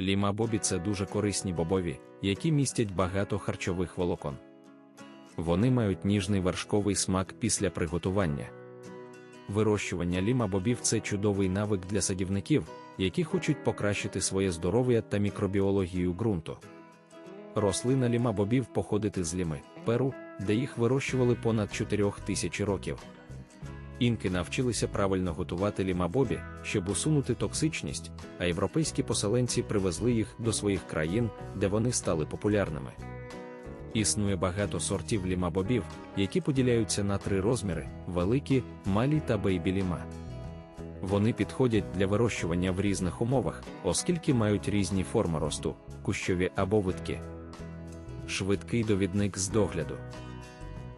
Ліма бобі це дуже корисні бобові, які містять багато харчових волокон. Вони мають ніжний вершковий смак після приготування. Вирощування ліма бобів це чудовий навик для садівників, які хочуть покращити своє здоров'я та мікробіологію ґрунту. Рослина ліма бобів походить з ліми, Перу, де їх вирощували понад 4 тисячі років. Інки навчилися правильно готувати лімабобі, щоб усунути токсичність, а європейські поселенці привезли їх до своїх країн, де вони стали популярними. Існує багато сортів лімабобів, які поділяються на три розміри: великі, малі та бейбі-ліма. Вони підходять для вирощування в різних умовах, оскільки мають різні форми росту, кущові або витки. Швидкий довідник з догляду.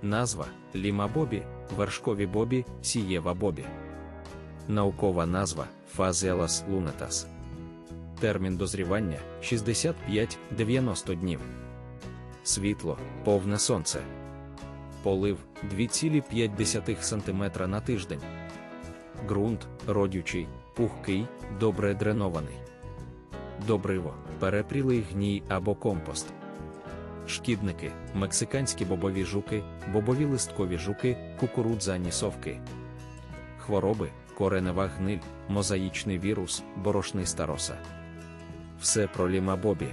Назва Ліма Бобі, вершкові бобі, сієва бобі. Наукова назва Фазіалас лунетас. Термін дозрівання 65-90 днів. Світло, повне сонце. Полив 2,5 см на тиждень. Ґрунт родючий, пухкий, добре дренований. Добриво, перепрілий гній або компост. Шкідники, мексиканські бобові жуки, бобові листкові жуки, кукурудзані совки. Хвороби, коренева гниль, мозаїчний вірус, борошниста роса. Все про ліма бобі.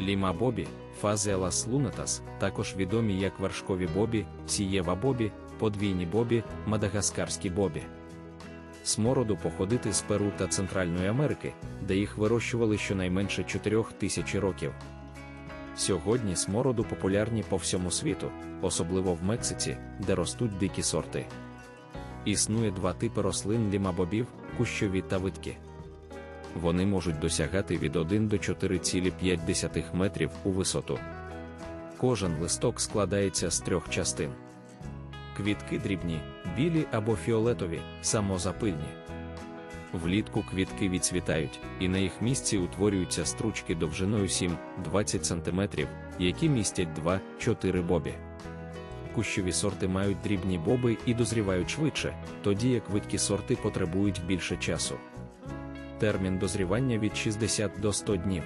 Ліма бобі, фазеалас лунетас, також відомі як вершкові бобі, сієва бобі, подвійні бобі, мадагаскарські бобі. Смороду походити з Перу та Центральної Америки, де їх вирощували щонайменше 4 тисячі років. Сьогодні смороду популярні по всьому світу, особливо в Мексиці, де ростуть дикі сорти. Існує два типи рослин лімабобів, кущові та витки. Вони можуть досягати від 1 до 4,5 метрів у висоту. Кожен листок складається з трьох частин. Квітки дрібні, білі або фіолетові, самозапильні. Влітку квітки відцвітають, і на їх місці утворюються стручки довжиною 7-20 см, які містять 2-4 бобі. Кущові сорти мають дрібні боби і дозрівають швидше, тоді як видкі сорти потребують більше часу. Термін дозрівання від 60 до 100 днів.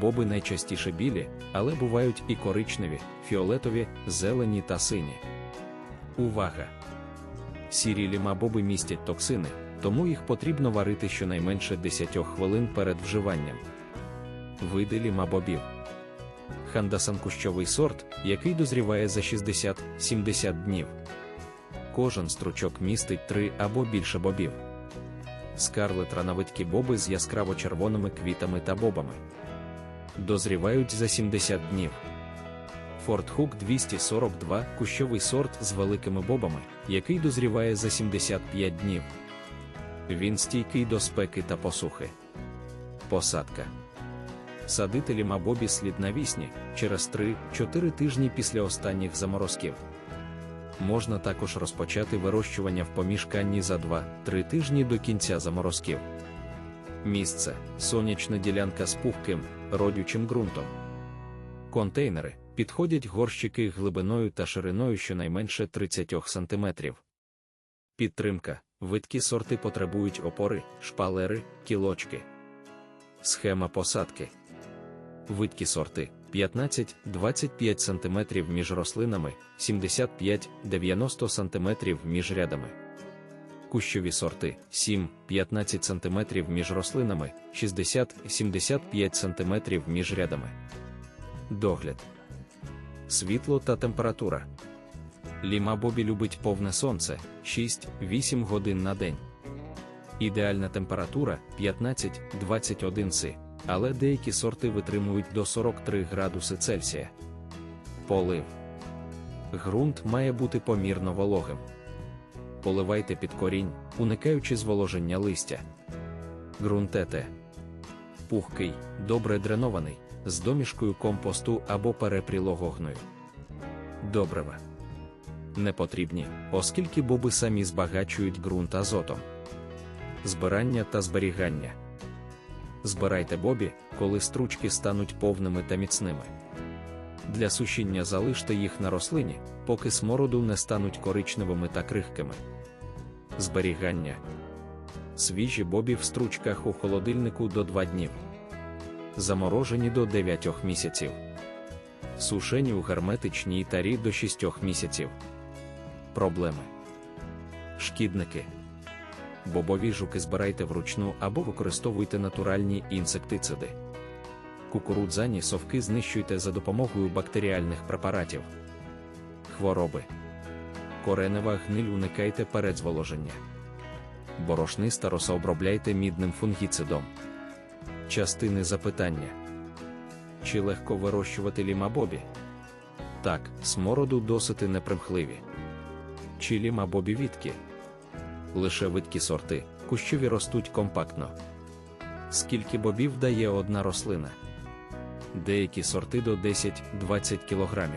Боби найчастіше білі, але бувають і коричневі, фіолетові, зелені та сині. Увага! Сірі лімабоби містять токсини тому їх потрібно варити щонайменше 10 хвилин перед вживанням. Види лімабобів. Хандасан кущовий сорт, який дозріває за 60-70 днів. Кожен стручок містить 3 або більше бобів. Скарлет ранавидкі боби з яскраво червоними квітами та бобами. Дозрівають за 70 днів. Форт Хук 242 кущовий сорт з великими бобами, який дозріває за 75 днів. Він стійкий до спеки та посухи. Посадка. Садителі мабобі слід навісні через 3-4 тижні після останніх заморозків. Можна також розпочати вирощування в помішканні за 2-3 тижні до кінця заморозків. Місце сонячна ділянка з пухким, родючим ґрунтом. Контейнери підходять горщики глибиною та шириною щонайменше 30 см. Підтримка Видкі сорти потребують опори, шпалери, кілочки. Схема посадки. Видкі сорти 15-25 см між рослинами, 75-90 см між рядами. Кущові сорти 7-15 см між рослинами, 60-75 см між рядами. Догляд. Світло та температура. Ліма Бобі любить повне сонце 6-8 годин на день. Ідеальна температура 15-21 си, але деякі сорти витримують до 43 градуси Цельсія. Полив. Грунт має бути помірно вологим. Поливайте під корінь, уникаючи зволоження листя. Ґрунтете. Пухкий, добре дренований, з домішкою компосту або перепрілого гною. Добрива не потрібні, оскільки боби самі збагачують ґрунт азотом. Збирання та зберігання. Збирайте бобі, коли стручки стануть повними та міцними. Для сушіння залиште їх на рослині, поки смороду не стануть коричневими та крихкими. Зберігання. Свіжі бобі в стручках у холодильнику до 2 днів. Заморожені до 9 місяців. Сушені у герметичній тарі до 6 місяців. Проблеми. Шкідники. Бобові жуки збирайте вручну або використовуйте натуральні інсектициди. Кукурудзані совки знищуйте за допомогою бактеріальних препаратів. Хвороби. Коренева гниль уникайте передзволоження. Борошниста роса обробляйте мідним фунгіцидом. Частини запитання. Чи легко вирощувати лімабобі? Так, смороду досить непримхливі. Чи або бівітки. Лише видкі сорти, кущові ростуть компактно. Скільки бобів дає одна рослина? Деякі сорти до 10-20 кг.